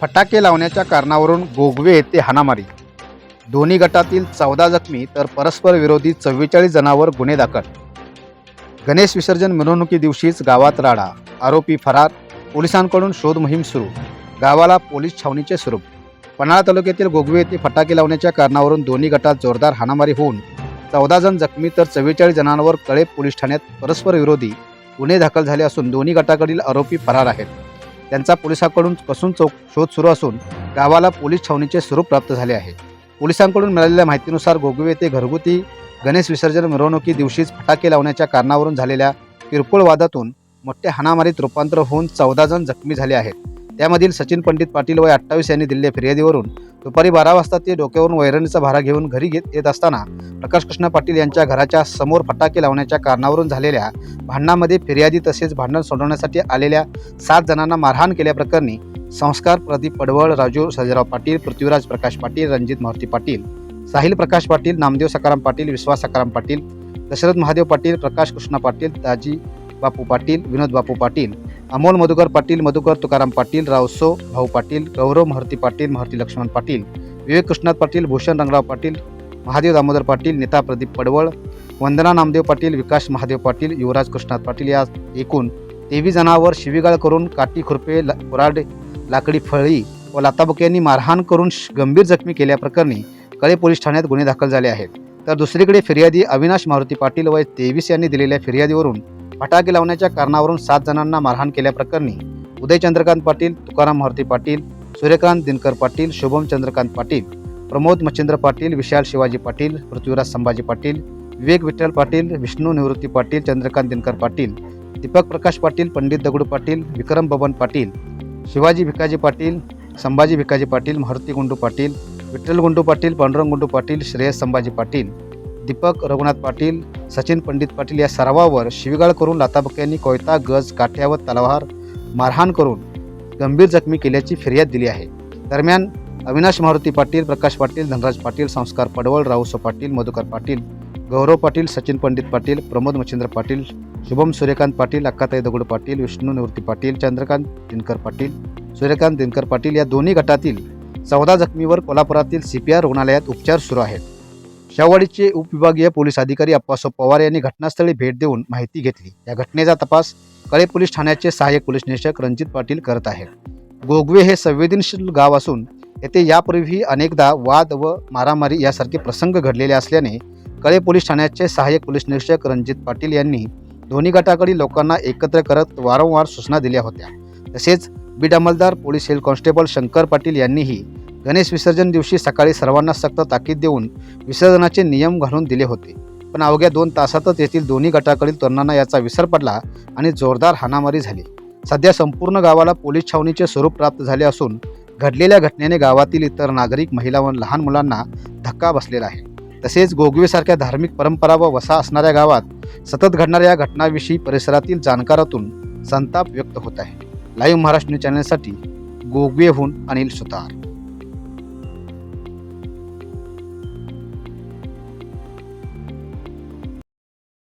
फटाके लावण्याच्या कारणावरून गोगवे येथे हाणामारी. दोन्ही गटातील चौदा जखमी तर परस्पर विरोधी चव्वेचाळीस जणांवर गुन्हे दाखल. गणेश विसर्जन मिरवणुकी दिवशीच गावात राडा आरोपी फरार पोलिसांकडून शोध मोहीम सुरू गावाला पोलीस छावणीचे स्वरूप. पन्हाळा तालुक्यातील गोगवे येथे फटाके लावण्याच्या कारणावरून दोन्ही गटात जोरदार हाणामारी होऊन चौदा जण जखमी तर चव्वेचाळीस जणांवर कळे पोलीस ठाण्यात परस्पर विरोधी गुन्हे दाखल झाले असून दोन्ही गटाकडील आरोपी फरार आहेत. त्यांचा पोलिसांकडून कसून चौक शोध सुरू असून गावाला पोलीस छावणीचे स्वरूप प्राप्त झाले आहे. पोलिसांकडून मिळालेल्या माहितीनुसार गोगवे येथे घरगुती गणेश विसर्जन मिरवणुकी दिवशीच फटाके लावण्याच्या कारणावरून झालेल्या किरकोळ वादातून मोठ्या हाणामारीत रूपांतर होऊन चौदा जण जखमी झाले आहेत. त्यामधील सचिन पंडित पाटील वय अठ्ठावीस यांनी दिलेल्या फिर्यादीवरून दुपारी बारा वाजता ते डोक्यावरून वैरणीचा भारा घेऊन घरी घेत येत असताना प्रकाश कृष्ण पाटील यांच्या घराच्या समोर फटाके लावण्याच्या कारणावरून झालेल्या भांडणामध्ये फिर्यादी तसेच भांडण सोडवण्यासाठी आलेल्या सात जणांना मारहाण केल्याप्रकरणी संस्कार प्रदीप पडवळ राजू सजराव पाटील पृथ्वीराज प्रकाश पाटील रणजित मारुती पाटील साहिल प्रकाश पाटील नामदेव सकाराम पाटील विश्वास सकाराम पाटील दशरथ महादेव पाटील प्रकाश कृष्ण पाटील दाजी बापू पाटील विनोद बापू पाटील अमोल मधुकर पाटील मधुकर तुकाराम पाटील रावसो भाऊ पाटील गौरव महर्ती पाटील महर्ती लक्ष्मण पाटील विवेक कृष्णात पाटील भूषण रंगराव पाटील महादेव दामोदर पाटील नेता प्रदीप पडवळ वंदना नामदेव पाटील विकास महादेव पाटील युवराज कृष्णात पाटील या एकूण तेवीस जणांवर शिवीगाळ करून काठी खुरपे ल- लाकडी फळी व लाताबुक्यांनी मारहाण करून श- गंभीर जखमी केल्याप्रकरणी कळे पोलीस ठाण्यात गुन्हे दाखल झाले आहेत. तर दुसरीकडे फिर्यादी अविनाश मारुती पाटील वय तेवीस यांनी दिलेल्या फिर्यादीवरून फटाके लावण्याच्या कारणावरून सात जणांना मारहाण केल्याप्रकरणी उदय चंद्रकांत पाटील तुकाराम मारुती पाटील सूर्यकांत दिनकर पाटील शुभम चंद्रकांत पाटील प्रमोद मच्छिंद्र पाटील विशाल शिवाजी पाटील पृथ्वीराज संभाजी पाटील विवेक विठ्ठल पाटील विष्णू निवृत्ती पाटील चंद्रकांत दिनकर पाटील दीपक प्रकाश पाटील पंडित दगडू पाटील विक्रम बबन पाटील शिवाजी भिकाजी पाटील संभाजी भिकाजी पाटील मारुती गुंडू पाटील विठ्ठल गुंडू पाटील पांडुरंग गुंडू पाटील श्रेयस संभाजी पाटील दीपक रघुनाथ पाटील सचिन पंडित पाटील या सरावावर शिवीगाळ करून लाताबक्यांनी कोयता गज काठ्या व तलवार मारहाण करून गंभीर जखमी केल्याची फिर्याद दिली आहे. दरम्यान अविनाश मारुती पाटील प्रकाश पाटील धनराज पाटील संस्कार पडवळ रावसो पाटील मधुकर पाटील गौरव पाटील सचिन पंडित पाटील प्रमोद मच्छिंद्र पाटील शुभम सूर्यकांत पाटील अक्काताई दगड पाटील विष्णू निवृत्ती पाटील चंद्रकांत दिनकर पाटील सूर्यकांत दिनकर पाटील या दोन्ही गटातील चौदा जखमीवर कोल्हापुरातील सी पी आर रुग्णालयात उपचार सुरू आहेत. शाहवाडीचे उपविभागीय पोलीस अधिकारी अप्पासो पवार यांनी घटनास्थळी भेट देऊन माहिती घेतली. या घटनेचा तपास कळे पोलीस ठाण्याचे सहाय्यक पोलीस निरीक्षक रणजित पाटील करत आहेत. गोगवे हे संवेदनशील गाव असून येथे यापूर्वीही अनेकदा वाद व मारामारी यासारखे प्रसंग घडलेले असल्याने कळे पोलीस ठाण्याचे सहाय्यक पोलीस निरीक्षक रणजित पाटील यांनी दोन्ही गटाकडील लोकांना एकत्र करत वारंवार सूचना दिल्या होत्या. तसेच Beed अंमलदार police head constable Shankar Patil यांनीही गणेश विसर्जन दिवशी सकाळी सर्वांना सक्त ताकीद देऊन विसर्जनाचे नियम घालून दिले होते. पण अवघ्या दोन तासातच येथील दोन्ही गटाकडील तरुणांना याचा विसर पडला आणि जोरदार हाणामारी झाली. सध्या संपूर्ण गावाला पोलीस छावणीचे स्वरूप प्राप्त झाले असून घडलेल्या घटनेने गावातील इतर नागरिक महिला व लहान मुलांना धक्का बसलेला आहे. तसेच गोगवेसारख्या धार्मिक परंपरा व वसा असणाऱ्या गावात सतत घडणाऱ्या या घटनाविषयी परिसरातील जाणकारातून संताप व्यक्त होत आहे. लाईव्ह महाराष्ट्र न्यूज चॅनलसाठी गोगवेहून अनिल सुतार.